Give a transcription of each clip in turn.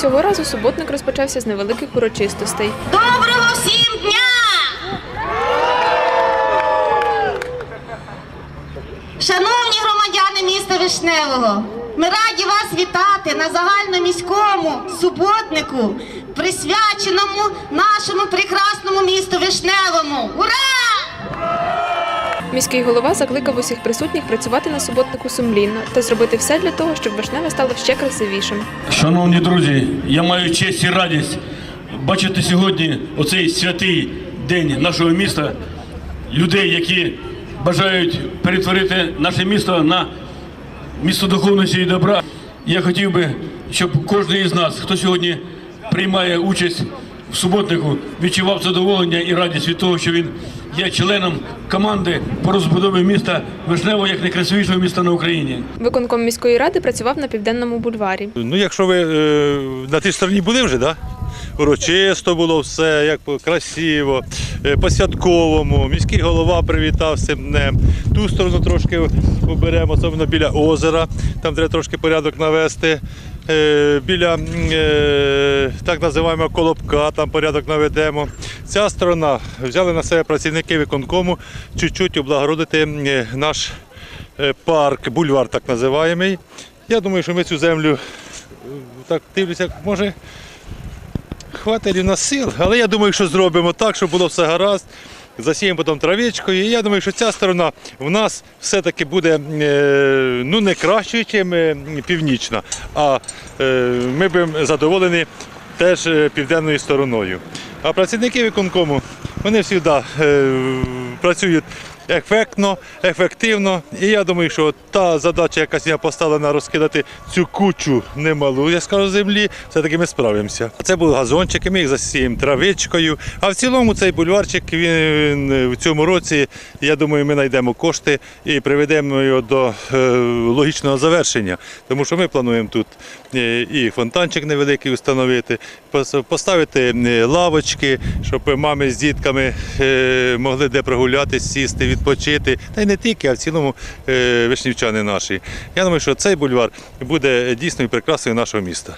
Цього разу суботник розпочався з невеликих урочистостей. Доброго всім дня! Шановні громадяни міста Вишневого, ми раді вас вітати на загальноміському суботнику, присвяченому нашому прекрасному місту Вишневому. Ура! Міський голова закликав усіх присутніх працювати на суботнику сумлінно та зробити все для того, щоб Вишневе стало ще красивішим. Шановні друзі, я маю честь і радість бачити сьогодні оцей святий день нашого міста, людей, які бажають перетворити наше місто на місто духовності і добра. Я хотів би, щоб кожен із нас, хто сьогодні приймає участь в суботнику, відчував задоволення і радість від того, що він є членом команди по розбудові міста Вишневого як найкрасивішого міста на Україні. Виконком міської ради працював на південному бульварі. Ну, якщо ви е, на тій стороні були вже, да? урочисто було все, як красиво, е, по-святковому. Міський голова привітав з цим днем. Ту сторону трошки уберемо, особливо біля озера, там треба трошки порядок навести. Е, біля е, так називаємо колобка, там порядок наведемо. Ця сторона взяли на себе працівники виконкому чуть-чуть облагородити е, наш парк, бульвар так називаємий. Я думаю, що ми цю землю так дивлюся, може хватить у нас сил, але я думаю, що зробимо так, щоб було все гаразд. Засіємо потім травичкою. І я думаю, що ця сторона в нас все-таки буде е, ну, не кращою, ніж північна, а е, ми будемо задоволені теж е, південною стороною. А працівники виконкому вони завжди да, працюють ефектно, ефективно. І я думаю, що та задача, яка сьогодні поставлена розкидати цю кучу немалу, я скажу, землі, все-таки ми справимося. Це були газончики, ми їх засіємо травичкою. А в цілому цей бульварчик він в цьому році, я думаю, ми знайдемо кошти і приведемо його до е, логічного завершення. Тому що ми плануємо тут е, і фонтанчик невеликий встановити, поставити е, лавочки, щоб мами з дітками е, могли де прогулятися, сісти, відпочити. Та й не тільки, а в цілому е, вишнівчани наші. Я думаю, що цей бульвар буде дійсною прекрасною нашого міста.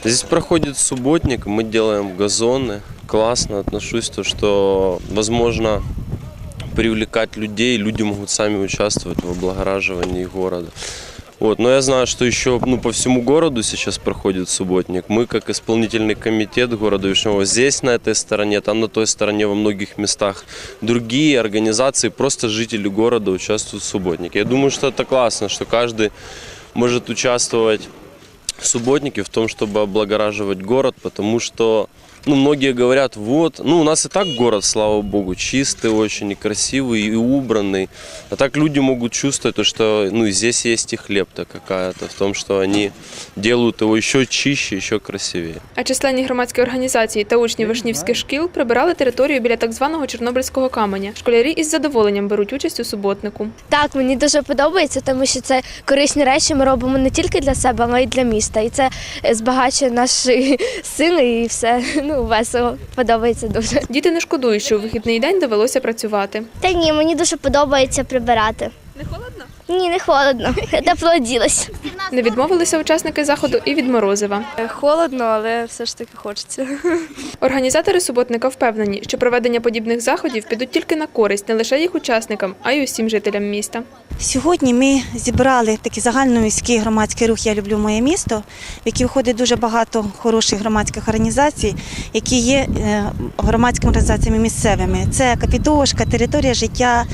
Здесь проходит субботник, мы делаем газоны. Классно отношусь, то что возможно привлекать людей, люди могут сами участвовать в облагораживании города. Вот. Но я знаю, что еще ну, по всему городу сейчас проходит субботник. Мы, как исполнительный комитет города Вишневого, здесь на этой стороне, там на той стороне, во многих местах. Другие организации, просто жители города участвуют в субботнике. Я думаю, что это классно, что каждый может участвовать в субботнике в том, чтобы облагораживать город, потому что ну, многие говорят, вот, ну, у нас и так город, слава богу, чистый очень, и красивый, и убранный. А так люди могут чувствовать, то, что, ну, и здесь есть и хлеб-то какая-то, в том, что они делают его еще чище, еще красивее. А численні громадські організації та учні вишнівських шкіл прибирали територію біля так званого Чорнобильського каменя. Школярі із задоволенням беруть участь у суботнику. Так, мені дуже подобається, тому що це корисні речі ми робимо не тільки для себе, але й для міста. І це збагачує наші сили і все. Ну, весело. Подобається дуже. Діти не шкодують, що у вихідний день довелося працювати. Та ні, мені дуже подобається прибирати. Не холодно? Ні, не холодно. Я тепло оділась. Не відмовилися учасники заходу і від морозива. Холодно, але все ж таки хочеться. Організатори суботника впевнені, що проведення подібних заходів підуть тільки на користь не лише їх учасникам, а й усім жителям міста. Сьогодні ми зібрали такий загальноміський громадський рух Я люблю моє місто, в який входить дуже багато хороших громадських організацій, які є е, громадськими організаціями місцевими. Це Капітошка, територія життя,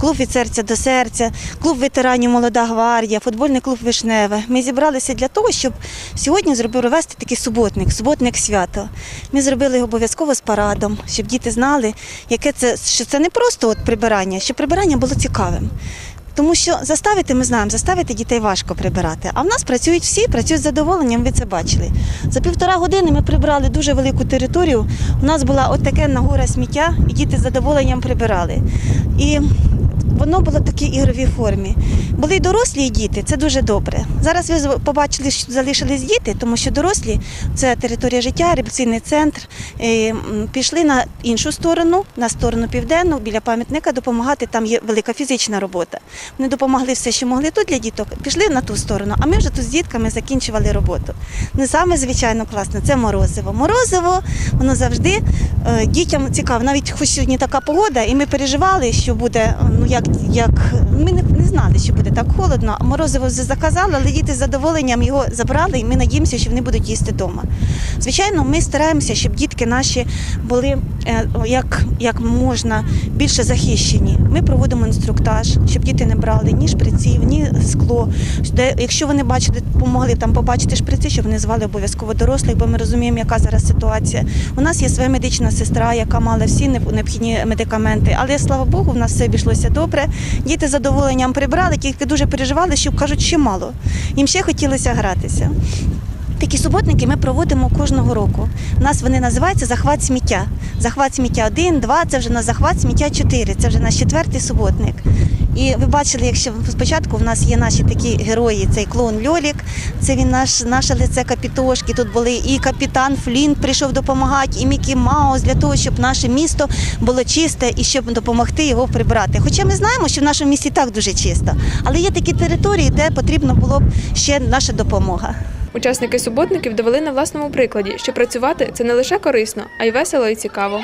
клуб від серця до серця, клуб ветеранів Молода гвардія, футбольний клуб Вишневе. Ми зібралися для того, щоб сьогодні провести такий суботник, суботник свято. Ми зробили його обов'язково з парадом, щоб діти знали, яке це що це не просто от прибирання, щоб прибирання було цікавим. Тому що заставити, ми знаємо, заставити дітей важко прибирати. А в нас працюють всі, працюють з задоволенням, ви це бачили. За півтора години ми прибрали дуже велику територію. У нас була от таке нагора сміття, і діти з задоволенням прибирали. І воно було в такій ігровій формі. Були й дорослі і діти, це дуже добре. Зараз ви побачили, що залишились діти, тому що дорослі це територія життя, реабілітаційний центр. м, Пішли на іншу сторону, на сторону південну, біля пам'ятника допомагати. Там є велика фізична робота. Вони допомогли все, що могли тут для діток. Пішли на ту сторону. А ми вже тут з дітками закінчували роботу. Не саме звичайно класно, це морозиво. Морозиво, воно завжди е, дітям цікаво. Навіть хоч сьогодні така погода, і ми переживали, що буде ну як, як ми не, не знали, що буде так холодно. Морозиво вже заказали, але діти з задоволенням його забрали, і ми надіємося, що вони будуть їсти вдома. Звичайно, ми стараємося, щоб дітки наші були е, як, як можна більше захищені. Ми проводимо інструктаж, щоб діти не брали ні шприців, ні скло. Якщо вони бачили, помогли там побачити шприци, щоб вони звали обов'язково дорослих, бо ми розуміємо, яка зараз ситуація. У нас є своя медична сестра, яка мала всі необхідні медикаменти. Але слава Богу, в нас все обійшлося добре. Діти з задоволенням прибрали, тільки дуже переживали, що кажуть, ще мало. Їм ще хотілося гратися. Такі суботники ми проводимо кожного року. У нас вони називаються захват сміття. Захват сміття 1, 2, це вже на захват сміття 4, це вже наш четвертий суботник. І ви бачили, якщо спочатку в нас є наші такі герої, цей клоун Льолік, це він наш, наше лице капітошки. Тут були і капітан Флінт прийшов допомагати, і Мікі Маус для того, щоб наше місто було чисте і щоб допомогти його прибрати. Хоча ми знаємо, що в нашому місті так дуже чисто, але є такі території, де потрібно було б ще наша допомога. Учасники суботників довели на власному прикладі, що працювати це не лише корисно, а й весело і цікаво.